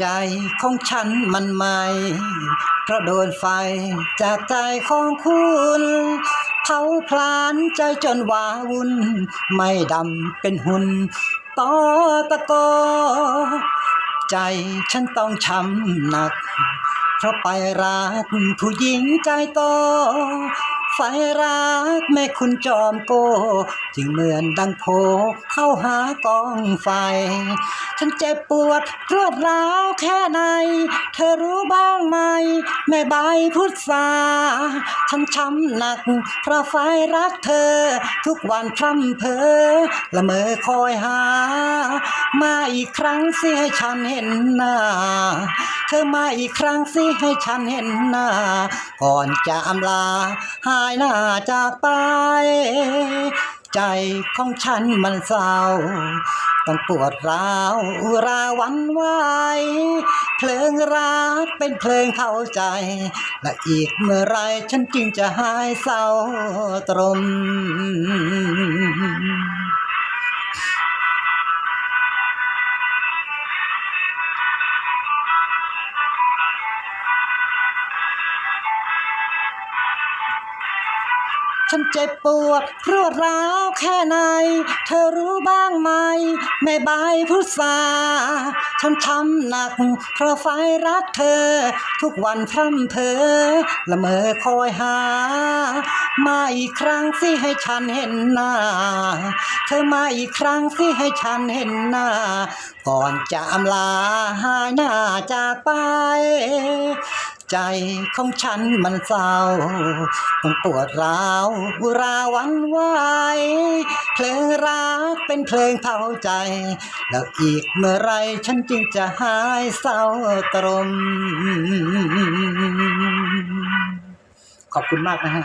ใจของฉันมันไหมเพราะโดนไฟจากใจของคุณเผาพลานใจจนวาวุ่นไม่ดำเป็นหุ่นตอตะโกใจฉันต้องช้ำหนัก เพราะไปรักผู้หญิงใจโต ไฟรักแม่คุณจอมโก จึงเหมือนดังโพเข้าหากองไฟ ฉันเจ็บปวดรวดร้าวแค่ไหน เธอรู้บ้างไหม แม่ใบพุทธาฉันช้ำหนักเพราะไฟรักเธอ ทุกวันพร่ำเพอละเมอคอยหา มาอีกครั้งสิให้ฉันเห็นหน้า เธอมาอีกครั้งสิให้ฉันเห็นหน้า ก่อนจะอำลาหายหน้าจากไป ใจของฉันมันเศร้า ต้องปวดร้าวราวันไหวเพลิงรักเป็นเพลิงเข้าใจ และอีกเมื่อไรฉันจึงจะหายเศร้าตรม ฉันเจ็บปวดรวดร้าวแค่ไหน เธอรู้บ้างไหม แม่ใบพุทราฉันช้ำหนัก เพราะไฟรักเธอ ทุกวันพร่ำเพอละเมอคอยหา มาอีกครั้งสิให้ฉันเห็นหน้า เธอมาอีกครั้งสิให้ฉันเห็นหน้า ก่อนจะอำลาหายหน้าจากไป ใจของฉันมันเศร้าต้องปวดร้าวราวันไหวเพลงรักเป็นเพลงเผาใจ แล้วอีกเมื่อไรฉันจึงจะหายเศร้าตรม ขอบคุณมากนะฮะ